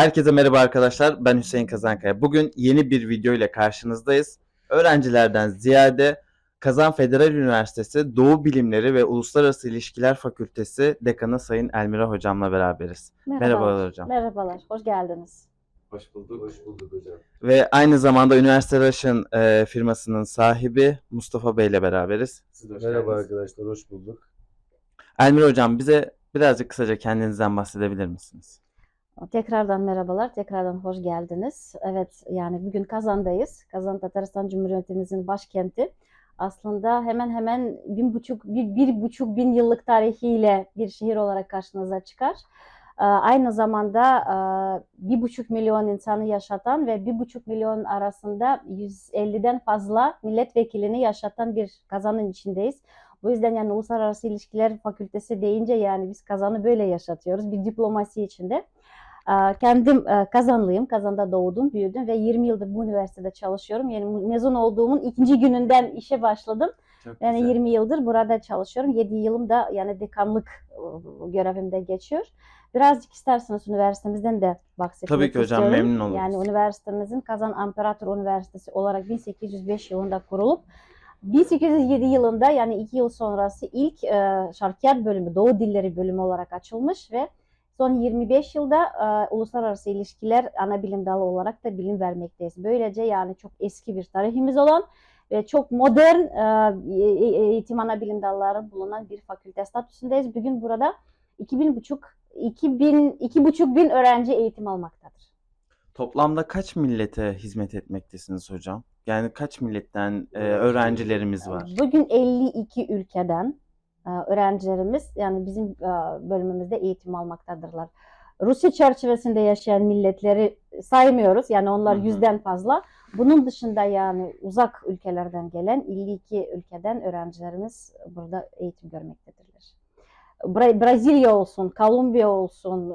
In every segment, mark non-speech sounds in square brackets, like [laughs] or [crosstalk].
Herkese merhaba arkadaşlar. Ben Hüseyin Kazankaya. Bugün yeni bir video ile karşınızdayız. Öğrencilerden ziyade Kazan Federal Üniversitesi Doğu Bilimleri ve Uluslararası İlişkiler Fakültesi Dekanı Sayın Elmira Hocam'la beraberiz. Merhabalar hocam. Merhabalar, hoş geldiniz. Hoş bulduk. Hoş bulduk hocam. Ve aynı zamanda Üniversite Russian e, firmasının sahibi Mustafa Bey ile beraberiz. Siz de hoş Merhaba geldiniz. arkadaşlar, hoş bulduk. Elmira Hocam bize birazcık kısaca kendinizden bahsedebilir misiniz? Tekrardan merhabalar, tekrardan hoş geldiniz. Evet, yani bugün Kazan'dayız. Kazan Tataristan Cumhuriyetimizin başkenti. Aslında hemen hemen bin buçuk, bir, bir buçuk bin yıllık tarihiyle bir şehir olarak karşınıza çıkar. Ee, Aynı zamanda e, bir buçuk milyon insanı yaşatan ve bir buçuk milyon arasında 150'den fazla milletvekilini yaşatan bir kazanın içindeyiz. Bu yüzden yani Uluslararası İlişkiler Fakültesi deyince yani biz kazanı böyle yaşatıyoruz. Bir diplomasi içinde. Ee, Kendim e, Kazanlıyım. Kazan'da doğdum, büyüdüm ve 20 yıldır bu üniversitede çalışıyorum. Yani mezun olduğumun ikinci gününden işe başladım. Çok Yani güzel. 20 yıldır burada çalışıyorum. 7 yılım da yani dekanlık e, görevimde geçiyor. Birazcık isterseniz üniversitemizden de bahsetmek Tabii ki hocam, istiyorum. memnun oluruz. Yani üniversitemizin Kazan İmparator Üniversitesi olarak 1805 yılında kurulup 1807 yılında yani 2 yıl sonrası ilk e, şarkiyat bölümü, Doğu Dilleri bölümü olarak açılmış ve son 25 yılda e, uluslararası ilişkiler ana bilim dalı olarak da bilim vermekteyiz. Böylece yani çok eski bir tarihimiz olan ve çok modern e, e- eğitim ana bilim dalları bulunan bir fakülte statüsündeyiz. Bugün burada 2000 buçuk 2000 iki buçuk bin öğrenci eğitim almaktadır. Toplamda kaç millete hizmet etmektesiniz hocam? Yani kaç milletten e, öğrencilerimiz var? Bugün 52 ülkeden e, öğrencilerimiz yani bizim e, bölümümüzde eğitim almaktadırlar. Rusya çerçevesinde yaşayan milletleri saymıyoruz. Yani onlar Hı hı. yüzden fazla. Bunun dışında yani uzak ülkelerden gelen 52 ülkeden öğrencilerimiz burada eğitim görmektedirler. Bra- Brezilya olsun, Kolombiya olsun, e,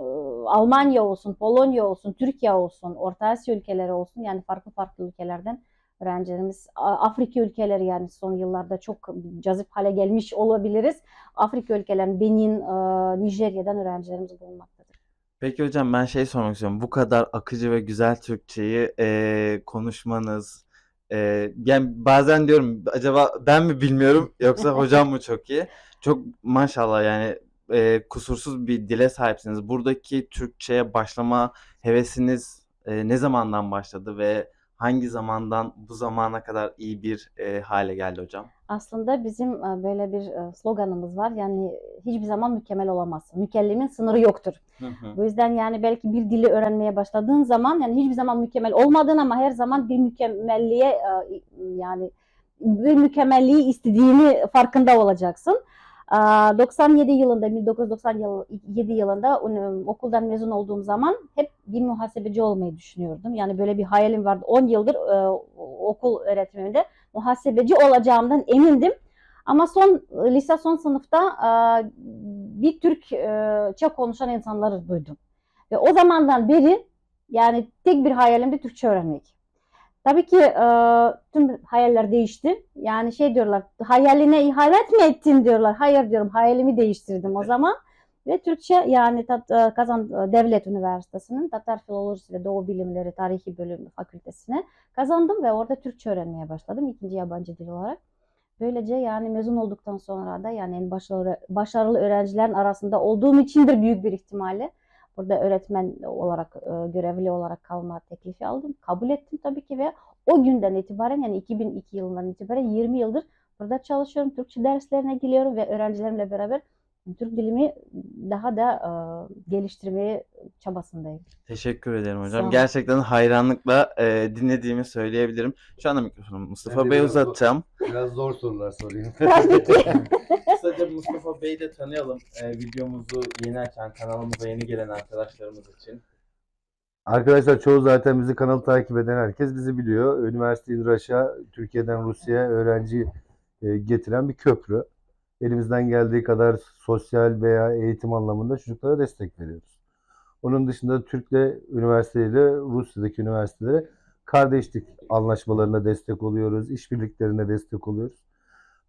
Almanya olsun, Polonya olsun, Türkiye olsun, Orta Asya ülkeleri olsun yani farklı farklı ülkelerden öğrencilerimiz Afrika ülkeleri yani son yıllarda çok cazip hale gelmiş olabiliriz. Afrika ülkelerinin Benin, e, Nijerya'dan öğrencilerimiz bulunmaktadır. Peki hocam ben şey sormak istiyorum. Bu kadar akıcı ve güzel Türkçeyi e, konuşmanız e, yani bazen diyorum acaba ben mi bilmiyorum yoksa [laughs] hocam mı çok iyi? Çok maşallah yani e, kusursuz bir dile sahipsiniz. Buradaki Türkçe'ye başlama hevesiniz e, ne zamandan başladı ve hangi zamandan bu zamana kadar iyi bir e, hale geldi hocam? Aslında bizim e, böyle bir e, sloganımız var. Yani hiçbir zaman mükemmel olamazsın. Mükellemin sınırı yoktur. Hı hı. Bu yüzden yani belki bir dili öğrenmeye başladığın zaman yani hiçbir zaman mükemmel olmadığın ama her zaman bir mükemmelliğe e, yani bir mükemmelliği istediğini farkında olacaksın. Aa, 97 yılında 1997 yılında uni- okuldan mezun olduğum zaman hep bir muhasebeci olmayı düşünüyordum. Yani böyle bir hayalim vardı. 10 yıldır e, okul öğretmeninde muhasebeci olacağımdan emindim. Ama son lise son sınıfta bir Türkçe konuşan insanları duydum. Ve o zamandan beri yani tek bir hayalimdi Türkçe öğrenmek. Tabii ki e, tüm hayaller değişti. Yani şey diyorlar, hayaline ihanet mi ettin diyorlar. Hayır diyorum, hayalimi değiştirdim o zaman. Ve Türkçe yani Tat- e, Kazan Devlet Üniversitesi'nin Tatar Filolojisi ve Doğu Bilimleri Tarihi Bölümü Fakültesine kazandım ve orada Türkçe öğrenmeye başladım ikinci yabancı dil olarak. Böylece yani mezun olduktan sonra da yani en başarılı, başarılı öğrencilerin arasında olduğum içindir büyük bir ihtimalle. Burada öğretmen olarak, e, görevli olarak kalma teklifi aldım. Kabul ettim tabii ki ve o günden itibaren yani 2002 yılından itibaren 20 yıldır burada çalışıyorum. Türkçe derslerine giriyorum ve öğrencilerimle beraber Türk dilimi daha da e, geliştirmeye çabasındayım. Teşekkür ederim hocam. Gerçekten hayranlıkla e, dinlediğimi söyleyebilirim. Şu anda mikrofonu Mustafa Ben de Bey'e biraz zor- uzatacağım. Biraz zor sorular sorayım. [laughs] Tabii ki. [laughs] Kısaca Mustafa Bey'i de tanıyalım. E, videomuzu yeni açan, kanalımıza yeni gelen arkadaşlarımız için. Arkadaşlar çoğu zaten bizi kanalı takip eden herkes bizi biliyor. Üniversite İdraş'a Türkiye'den Rusya'ya öğrenci e, getiren bir köprü. Elimizden geldiği kadar sosyal veya eğitim anlamında çocuklara destek veriyoruz. Onun dışında Türk'le üniversiteyle Rusya'daki üniversitelere kardeşlik anlaşmalarına destek oluyoruz, işbirliklerine destek oluyoruz.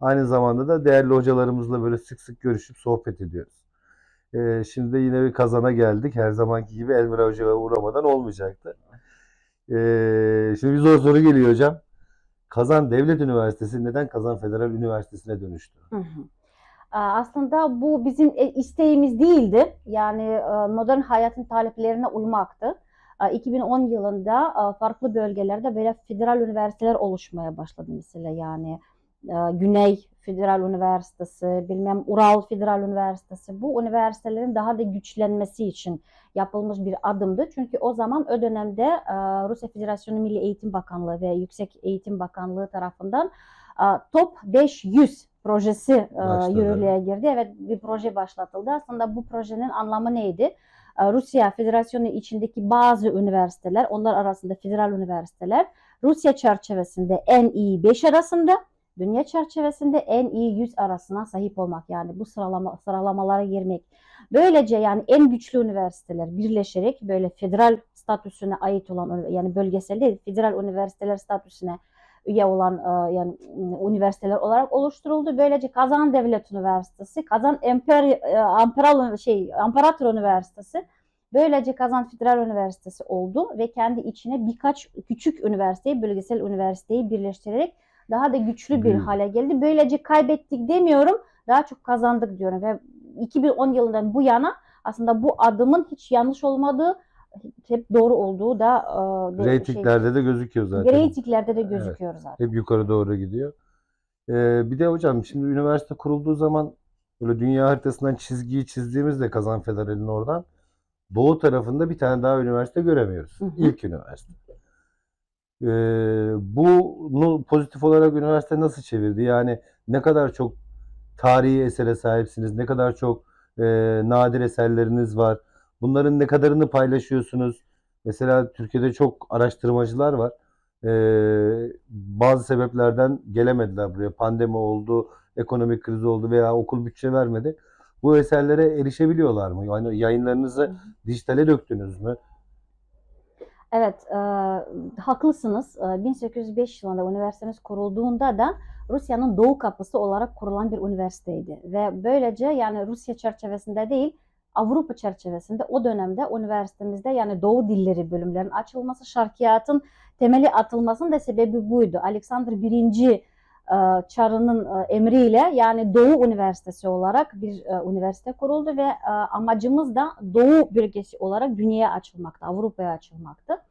Aynı zamanda da değerli hocalarımızla böyle sık sık görüşüp sohbet ediyoruz. Ee, şimdi de yine bir Kazan'a geldik. Her zamanki gibi Elmira Hoca'ya uğramadan olmayacaktı. Ee, şimdi bir zor soru geliyor hocam. Kazan Devlet Üniversitesi neden Kazan Federal Üniversitesi'ne dönüştü? Hı hı. Aa, Aslında bu bizim e, isteğimiz değildi. Yani e, modern hayatın taleplerine uymaktı. Aa, 2010 yılında aa, farklı bölgelerde böyle federal üniversiteler oluşmaya başladı mesela yani e, Güney Federal Üniversitesi, bilmem Ural Federal Üniversitesi. Bu üniversitelerin daha da güçlenmesi için yapılmış bir adımdı. Çünkü o zaman o dönemde e, Rusya Federasyonu Milli Eğitim Bakanlığı ve Yüksek Eğitim Bakanlığı tarafından e, Top 500 projesi e, yürürlüğe girdi. Evet bir proje başlatıldı. Aslında bu projenin anlamı neydi? E, Rusya Federasyonu içindeki bazı üniversiteler, onlar arasında federal üniversiteler, Rusya çerçevesinde en iyi 5 arasında, dünya çerçevesinde en iyi 100 arasına sahip olmak yani bu sıralama sıralamalara girmek. Böylece yani en güçlü üniversiteler birleşerek böyle federal statüsüne ait olan yani bölgesel değil federal üniversiteler statüsüne üye olan e, yani üniversiteler olarak oluşturuldu. Böylece Kazan Devlet Üniversitesi, Kazan Emper, e, Amperal şey İmparator Üniversitesi böylece Kazan Federal Üniversitesi oldu ve kendi içine birkaç küçük üniversiteyi, bölgesel üniversiteyi birleştirerek daha da güçlü bir Büyüdü. hale geldi. Böylece kaybettik demiyorum, daha çok kazandık diyorum ve 2010 yılından bu yana aslında bu adımın hiç yanlış olmadığı, hep doğru olduğu da e, de- şey, Reytinglerde de gözüküyor zaten. reytinglerde de gözüküyor zaten. Hep yukarı doğru gidiyor. Ee, bir de hocam şimdi üniversite kurulduğu zaman böyle dünya haritasından çizgiyi çizdiğimizde Kazan Federal'in oradan doğu tarafında bir tane daha üniversite göremiyoruz. Hı hı. İlk üniversite. Ee, bunu pozitif olarak üniversite nasıl çevirdi? Yani ne kadar çok tarihi esere sahipsiniz, ne kadar çok e, nadir eserleriniz var. Bunların ne kadarını paylaşıyorsunuz? Mesela Türkiye'de çok araştırmacılar var. Ee, bazı sebeplerden gelemediler buraya. Pandemi oldu, ekonomik kriz oldu veya okul bütçe vermedi. Bu eserlere erişebiliyorlar mı? Yani yayınlarınızı dijitale döktünüz mü? Evet, e, haklısınız. E, 1805 yılında üniversitemiz kurulduğunda da Rusya'nın doğu kapısı olarak kurulan bir üniversiteydi. Ve böylece yani Rusya çerçevesinde değil, Avrupa çerçevesinde o dönemde üniversitemizde yani doğu dilleri bölümlerinin açılması, şarkiyatın temeli atılmasının da sebebi buydu. Alexander I. e, Çarı'nın e, emriyle yani Doğu Üniversitesi olarak bir e, üniversite kuruldu ve amacımız da Doğu bölgesi olarak dünyaya açılmaktı, Avrupa'ya açılmaktı.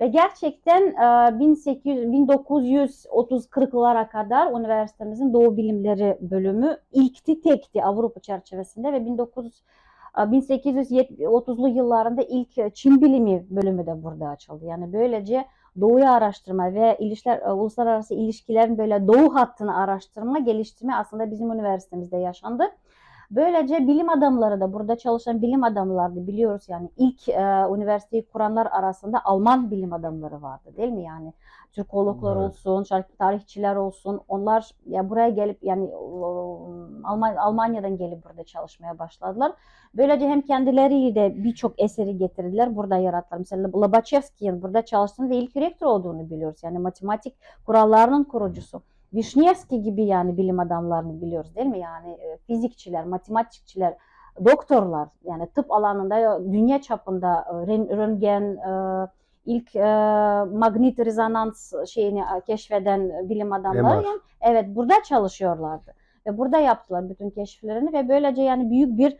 Ve gerçekten e, 1800 1930-40'lara kadar üniversitemizin Doğu Bilimleri bölümü ilkti, tekti Avrupa çerçevesinde ve 1900 e, 1830'lu yıllarında ilk Çin bilimi bölümü de burada açıldı. Yani böylece Doğu'yu araştırma ve ilişkiler, e, uluslararası ilişkilerin böyle Doğu hattını araştırma, geliştirme aslında bizim üniversitemizde yaşandı. Böylece bilim adamları da burada çalışan bilim adamları da biliyoruz yani ilk e, üniversiteyi kuranlar arasında Alman bilim adamları vardı değil mi yani Türkologlar Evet. olsun, tarihçiler olsun onlar ya buraya gelip yani Alman, Almanya'dan gelip burada çalışmaya başladılar. Böylece hem kendileri de birçok eseri getirdiler burada yarattılar. Mesela Lobachevski'nin burada çalıştığını ve ilk rektör olduğunu biliyoruz. Yani matematik kurallarının kurucusu. Vişnevski gibi yani bilim adamlarını biliyoruz değil mi? Yani e, fizikçiler, matematikçiler, doktorlar yani tıp alanında dünya çapında e, röntgen, e, ilk magnet rezonans şeyini keşfeden bilim adamları MR. yani evet burada çalışıyorlardı ve burada yaptılar bütün keşiflerini ve böylece yani büyük bir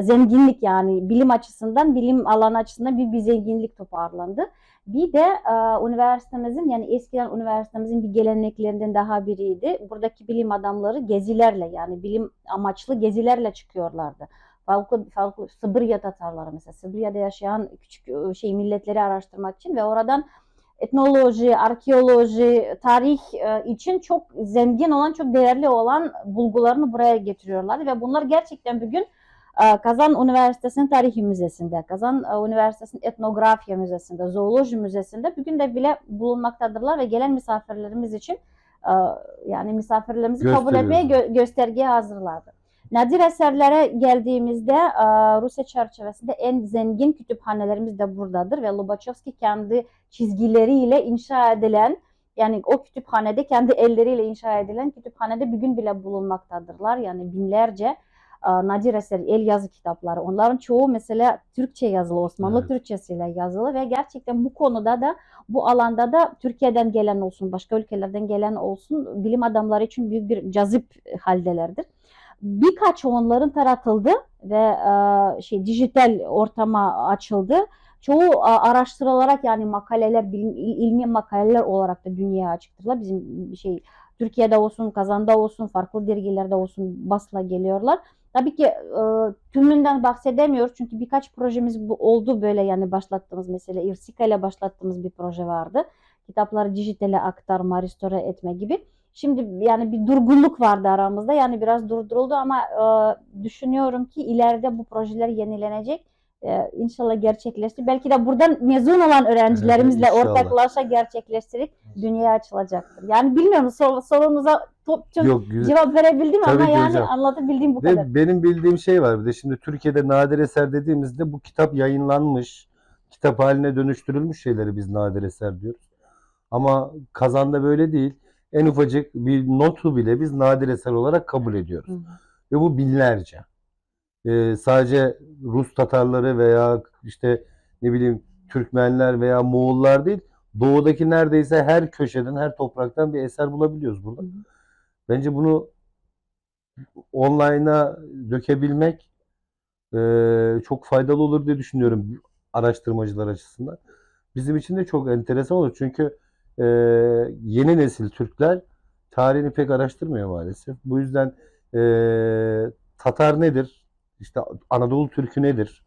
zenginlik yani bilim açısından bilim alanı açısından büyük bir zenginlik toparlandı. Bir de e, üniversitemizin yani eskiden üniversitemizin bir geleneklerinden daha biriydi. Buradaki bilim adamları gezilerle yani bilim amaçlı gezilerle çıkıyorlardı. Farklı, farklı Sibirya Tatarları mesela Sibirya'da yaşayan küçük e, şey milletleri araştırmak için ve oradan etnoloji, arkeoloji, tarih e, için çok zengin olan, çok değerli olan bulgularını buraya getiriyorlardı ve bunlar gerçekten bugün Kazan Üniversitesi'nin Tarihi Müzesi'nde, Kazan e, Üniversitesi'nin Etnografya Müzesi'nde, Zooloji Müzesi'nde bugün de bile bulunmaktadırlar ve gelen misafirlerimiz için e, yani misafirlerimizi kabul etmeye gö- göstergeye hazırlardı. Nadir eserlere geldiğimizde e, Rusya çerçevesinde en zengin kütüphanelerimiz de buradadır ve Lobachevski kendi çizgileriyle inşa edilen yani o kütüphanede kendi elleriyle inşa edilen kütüphanede bugün bile bulunmaktadırlar. Yani binlerce Nadir Eser el yazı kitapları. Onların çoğu mesela Türkçe yazılı, Osmanlı Evet. Türkçesiyle yazılı ve gerçekten bu konuda da bu alanda da Türkiye'den gelen olsun, başka ülkelerden gelen olsun bilim adamları için büyük bir cazip haldelerdir. Birkaç onların taratıldı ve e, şey dijital ortama açıldı. Çoğu araştırılarak yani makaleler, bilim, il- ilmi makaleler olarak da dünyaya açıktırlar. Bizim şey Türkiye'de olsun, Kazan'da olsun, farklı dergilerde olsun basla geliyorlar. Tabii ki e, tümünden bahsedemiyoruz çünkü birkaç projemiz bu, oldu böyle yani başlattığımız mesela İrsika ile başlattığımız bir proje vardı. Kitapları dijitale aktarma, restore etme gibi. Şimdi yani bir durgunluk vardı aramızda yani biraz durduruldu ama e, düşünüyorum ki ileride bu projeler yenilenecek. E, inşallah gerçekleştir. Belki de buradan mezun olan öğrencilerimizle inşallah. ortaklaşa gerçekleştirip dünyaya açılacaktır. Yani bilmiyorum sor, sorunuza to- tüm Yok güzel. cevap verebildim Tabii ama yani hocam. anlatabildiğim bu kadar. Ve benim bildiğim şey var. Bir de şimdi Türkiye'de nadir eser dediğimizde bu kitap yayınlanmış, kitap haline dönüştürülmüş şeyleri biz nadir eser diyoruz. Ama kazanda böyle değil. En ufacık bir notu bile biz nadir eser olarak kabul ediyoruz. Hı. Ve bu binlerce. Ee, sadece Rus Tatarları veya işte ne bileyim Türkmenler veya Moğollar değil, doğudaki neredeyse her köşeden, her topraktan bir eser bulabiliyoruz burada. Bence bunu online'a dökebilmek eee, çok faydalı olur diye düşünüyorum araştırmacılar açısından. Bizim için de çok enteresan olur. Çünkü eee, yeni nesil Türkler tarihini pek araştırmıyor maalesef. Bu yüzden eee, Tatar nedir? İşte Anadolu Türkü nedir?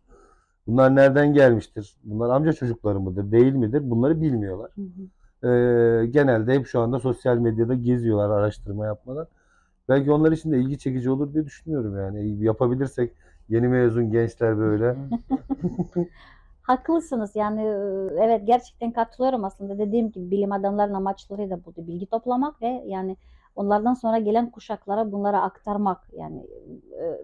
Bunlar nereden gelmiştir? Bunlar amca çocukları mıdır, değil midir? Bunları bilmiyorlar. Hı hı. Ee, genelde hep şu anda sosyal medyada geziyorlar araştırma yapmadan. Belki onlar için de ilgi çekici olur diye düşünüyorum yani. Yapabilirsek yeni mezun gençler böyle. [laughs] Haklısınız yani e, evet gerçekten katılıyorum aslında dediğim gibi bilim adamlarının amaçları da burada bilgi toplamak ve yani onlardan sonra gelen kuşaklara bunları aktarmak yani e,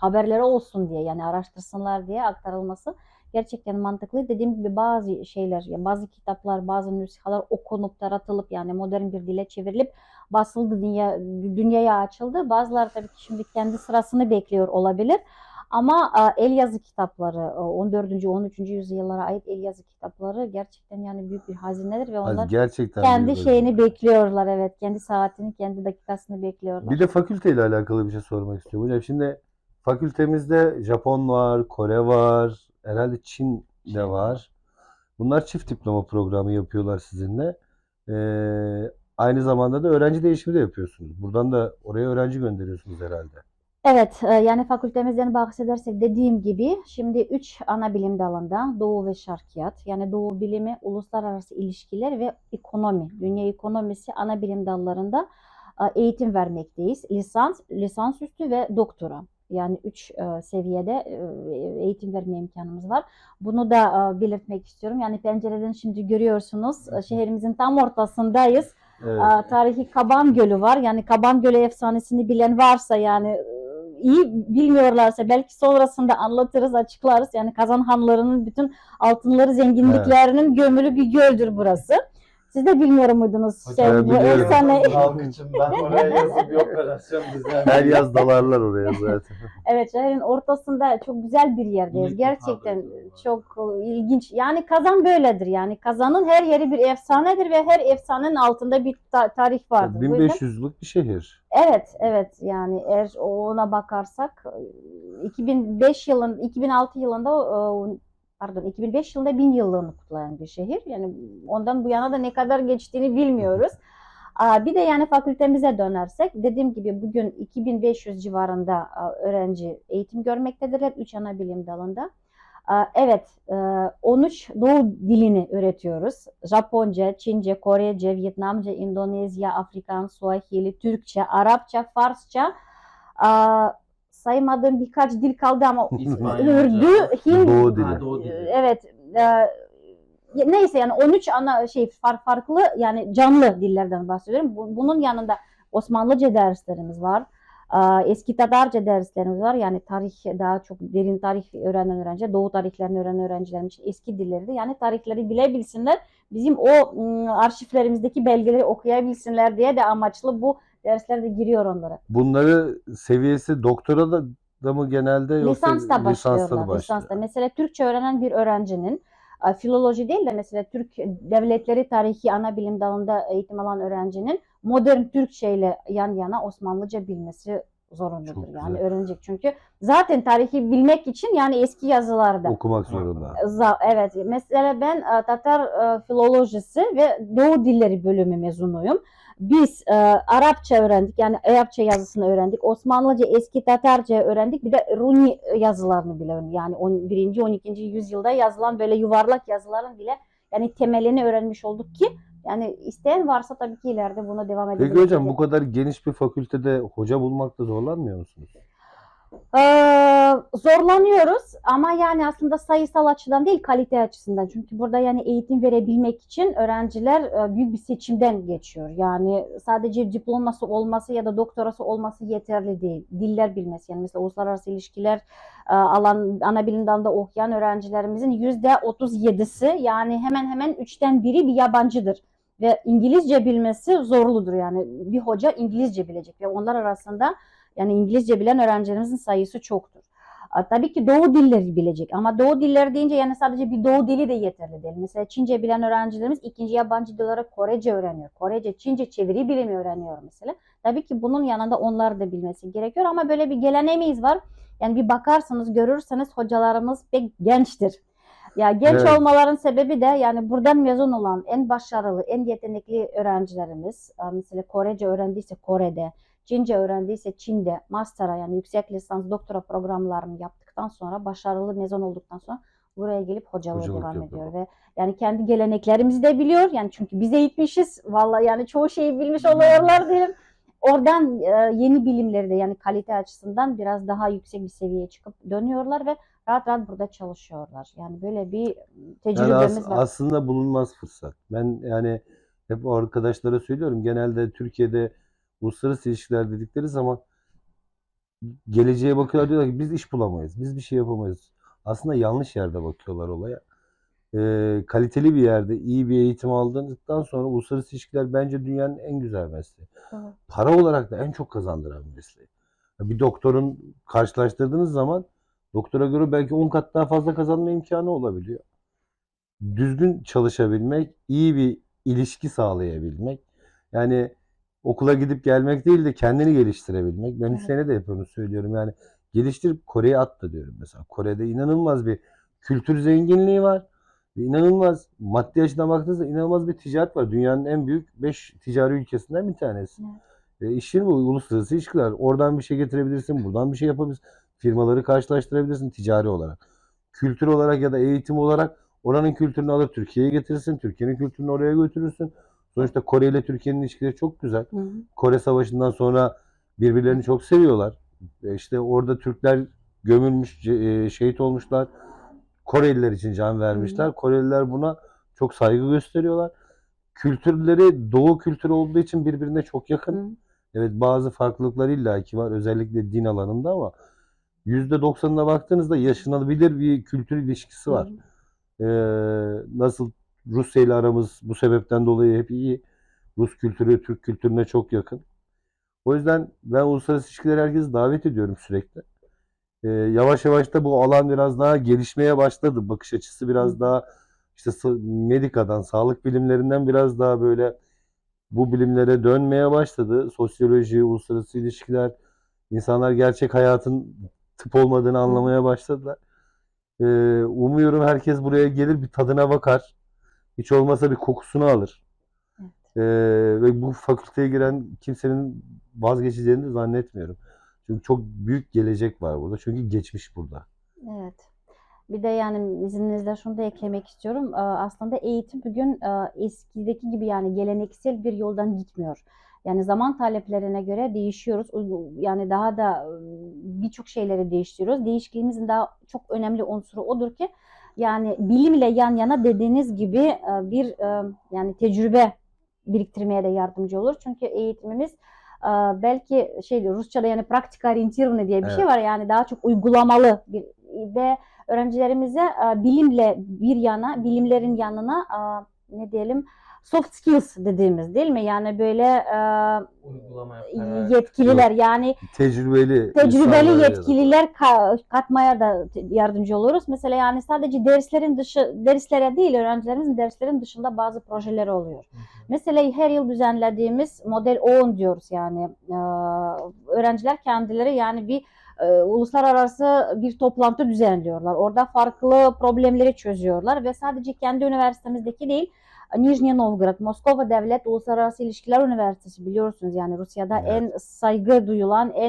haberleri olsun diye yani araştırsınlar diye aktarılması gerçekten mantıklı. Dediğim gibi bazı şeyler yani bazı kitaplar bazı nüshalar okunup taratılıp yani modern bir dile çevrilip basıldı dünya dünyaya açıldı. Bazıları tabii ki şimdi kendi sırasını bekliyor olabilir. Ama e, el yazı kitapları, e, 14. 13. yüzyıllara ait el yazı kitapları gerçekten yani büyük bir hazinedir ve onlar gerçekten kendi şeyini bölüm. bekliyorlar evet. Kendi saatini, kendi dakikasını bekliyorlar. Bir de fakülteyle alakalı bir şey sormak istiyorum hocam. Şimdi fakültemizde Japon var, Kore var, herhalde Çin de var. Bunlar çift diploma programı yapıyorlar sizinle. Ee, aynı zamanda da öğrenci değişimi de yapıyorsunuz. Buradan da oraya öğrenci gönderiyorsunuz herhalde. Evet, e, yani fakültemizden bahsedersek dediğim gibi şimdi üç ana bilim dalında Doğu ve Şarkiyat yani Doğu bilimi, uluslararası ilişkiler ve ekonomi, dünya ekonomisi ana bilim dallarında e, eğitim vermekteyiz. Lisans, lisansüstü ve doktora. Yani üç e, seviyede e, eğitim verme imkanımız var. Bunu da e, belirtmek istiyorum. Yani pencereden şimdi görüyorsunuz e, şehrimizin tam ortasındayız. Evet. Tarihi Kaban Gölü var. Yani Kaban Gölü efsanesini bilen varsa yani e, iyi bilmiyorlarsa belki sonrasında anlatırız, açıklarız. Yani Kazan Hanlarının bütün altınları, zenginliklerinin gömülü bir göldür burası. Siz de bilmiyor muydunuz? Hocam, Şey, biliyorum. efsane Halk için ben oraya yazıp bir operasyon düzenledim. Her yaz dalarlar oraya zaten. [laughs] Evet, şehrin ortasında çok güzel bir yerdeyiz. Gerçekten çok e, ilginç. Yani Kazan böyledir. Yani Kazan'ın her yeri bir efsanedir ve her efsanenin altında bir ta- tarih vardır. Bu yüzden- 1500 yıllık bir şehir. Evet, evet yani eğer ona bakarsak e, 2005 yılın 2006 yılında e, pardon 2005 yılında bin yıllığını kutlayan bir şehir. Yani ondan bu yana da ne kadar geçtiğini bilmiyoruz. Bir de yani fakültemize dönersek dediğim gibi bugün 2500 civarında öğrenci eğitim görmektedirler 3 ana bilim dalında. Evet, e, 13 Doğu dilini öğretiyoruz. Japonca, Çince, Korece, Vietnamca, İndonezya, Afrikan, Swahili, Türkçe, Arapça, Farsça. Saymadığım birkaç dil kaldı ama. [laughs] Ürdü, Hindi, Doğu dili. Ha, Doğu dili. Evet. e, neyse yani 13 ana şey far- farklı yani canlı dillerden bahsediyorum. Bu- Bunun yanında Osmanlıca derslerimiz var. Aa, Eski Tatarca derslerimiz var. Yani tarih daha çok derin tarih öğrenen öğrenci, Doğu tarihlerini öğrenen öğrencilerim için eski dilleri de yani tarihleri bilebilsinler. Bizim o ım, arşivlerimizdeki belgeleri okuyabilsinler diye de amaçlı bu derslerde giriyor onlara. Bunları seviyesi doktora da da mı genelde yoksa Lisansta başlıyorlar. lisansta başlıyor? Lisansta. Mesela Türkçe öğrenen bir öğrencinin filoloji değil de mesela Türk devletleri tarihi ana bilim dalında eğitim alan öğrencinin modern Türkçe ile yan yana Osmanlıca bilmesi zorundadır. Çok Yani güzel. öğrenecek çünkü zaten tarihi bilmek için yani eski yazılarda Okumak zorunda. Za- Evet, mesela ben e, Tatar e, filolojisi ve Doğu Dilleri bölümü mezunuyum. Biz e, Arapça öğrendik, yani Arapça yazısını öğrendik. Osmanlıca, eski Tatarca öğrendik. Bir de Runi yazılarını bile öğrendik. Yani 11. 12. yüzyılda yazılan böyle yuvarlak yazıların bile yani temelini öğrenmiş olduk ki yani isteyen varsa tabii ki ileride buna devam edebilir. Peki hocam bu kadar geniş bir fakültede hoca bulmakta zorlanmıyor musunuz? Ee, zorlanıyoruz ama yani aslında sayısal açıdan değil kalite açısından. Çünkü burada yani eğitim verebilmek için öğrenciler e, büyük bir seçimden geçiyor. Yani sadece diploması olması ya da doktorası olması yeterli değil. Diller bilmesi yani mesela uluslararası ilişkiler e, alan ana bilim dalında okuyan öğrencilerimizin yüzde 37'si yani hemen hemen üçten biri bir yabancıdır. Ve İngilizce bilmesi zorludur yani bir hoca İngilizce bilecek ve onlar arasında yani İngilizce bilen öğrencilerimizin sayısı çoktur. Tabii ki Doğu dilleri bilecek ama Doğu dilleri deyince yani sadece bir Doğu dili de yeterli değil. Mesela Çince bilen öğrencilerimiz ikinci yabancı dil olarak Korece öğreniyor. Korece, Çince çeviri bilimi öğreniyor mesela. Tabii ki bunun yanında onlar da bilmesi gerekiyor ama böyle bir geleneğimiz var. Yani bir bakarsanız görürseniz hocalarımız pek gençtir. Ya genç Evet. olmaların sebebi de yani buradan mezun olan en başarılı, en yetenekli öğrencilerimiz e, mesela Korece öğrendiyse Kore'de, Çince öğrendiyse Çin'de, master'a yani yüksek lisans, doktora programlarını yaptıktan sonra, başarılı mezun olduktan sonra buraya gelip hocalığa Hocalık devam yapıyor. ediyor ve yani kendi geleneklerimizi de biliyor. Yani çünkü biz eğitmişiz. Vallahi yani çoğu şeyi bilmiş oluyorlar diyelim. Oradan e, yeni bilimleri de yani kalite açısından biraz daha yüksek bir seviyeye çıkıp dönüyorlar ve rahat rahat burada çalışıyorlar. Yani böyle bir Yani tecrübemiz as- var. aslında bulunmaz fırsat. Ben yani hep arkadaşlara söylüyorum. Genelde Türkiye'de uluslararası ilişkiler dedikleri zaman geleceğe bakıyorlar diyorlar ki biz iş bulamayız. Biz bir şey yapamayız. Aslında yanlış yerde bakıyorlar olaya. Ee, kaliteli bir yerde iyi bir eğitim aldığınızdan sonra uluslararası ilişkiler bence dünyanın en güzel mesleği. Para olarak da en çok kazandıran bir mesleği. Bir doktorun karşılaştırdığınız zaman doktora göre belki 10 kat daha fazla kazanma imkanı olabiliyor. Düzgün çalışabilmek, iyi bir ilişki sağlayabilmek. Yani okula gidip gelmek değil de kendini geliştirebilmek. Ben Evet. Hüseyin'e de onu söylüyorum. Yani geliştirip Kore'ye at da diyorum mesela. Kore'de inanılmaz bir kültür zenginliği var. Ve inanılmaz maddi açıdan baktığınızda inanılmaz bir ticaret var. Dünyanın en büyük 5 ticari ülkesinden bir tanesi. E, işin bu uluslararası ilişkiler. Oradan bir şey getirebilirsin, buradan bir şey yapabilirsin. Firmaları karşılaştırabilirsin ticari olarak. Kültür olarak ya da eğitim olarak oranın kültürünü alır Türkiye'ye getirirsin. Türkiye'nin kültürünü oraya götürürsün. Sonuçta Kore ile Türkiye'nin ilişkileri çok güzel. Hı hı. Kore Savaşı'ndan sonra birbirlerini çok seviyorlar. E, İşte orada Türkler gömülmüş, e, şehit olmuşlar. Koreliler için can vermişler. Koreliler buna çok saygı gösteriyorlar. Kültürleri Doğu kültürü olduğu için birbirine çok yakın. Hı. Evet bazı farklılıklar illaki var özellikle din alanında ama %90'ına baktığınızda yaşanabilir bir kültür ilişkisi var. Ee, nasıl Rusya ile aramız bu sebepten dolayı hep iyi. Rus kültürü Türk kültürüne çok yakın. O yüzden ben uluslararası ilişkileri herkesi davet ediyorum sürekli. Ee, yavaş yavaş da bu alan biraz daha gelişmeye başladı. Bakış açısı biraz daha işte medikadan, sağlık bilimlerinden biraz daha böyle bu bilimlere dönmeye başladı. Sosyoloji, uluslararası ilişkiler, insanlar gerçek hayatın tıp olmadığını anlamaya başladılar. Ee, umuyorum herkes buraya gelir bir tadına bakar. Hiç olmasa bir kokusunu alır. Ee, ve bu fakülteye giren kimsenin vazgeçeceğini de zannetmiyorum. Çünkü çok büyük gelecek var burada. Çünkü geçmiş burada. Evet. Bir de yani izninizle şunu da eklemek istiyorum. Ee, Aslında eğitim bugün e, eskideki gibi yani geleneksel bir yoldan gitmiyor. Yani zaman taleplerine göre değişiyoruz. Yani daha da birçok şeyleri değiştiriyoruz. Değişikliğimizin daha çok önemli unsuru odur ki yani bilimle yan yana dediğiniz gibi bir yani tecrübe biriktirmeye de yardımcı olur. Çünkü eğitimimiz belki şey diyor Rusça'da yani praktik orientirme diye bir şey evet. şey var. Yani daha çok uygulamalı bir ve öğrencilerimize bilimle bir yana, bilimlerin yanına ne diyelim soft skills dediğimiz değil mi? Yani böyle e, yetkililer yani Tecrübeli tecrübeli yetkililer ka- katmaya da yardımcı oluruz. Mesela yani sadece derslerin dışı derslere değil öğrencilerimizin derslerin dışında bazı projeleri oluyor. Mesela her yıl düzenlediğimiz model 10 diyoruz yani Ee, öğrenciler kendileri yani bir e, uluslararası bir toplantı düzenliyorlar. Orada farklı problemleri çözüyorlar ve sadece kendi üniversitemizdeki değil Nijni Novgorod, Moskova Devlet Uluslararası İlişkiler Üniversitesi biliyorsunuz yani Rusya'da Evet. en saygı duyulan, en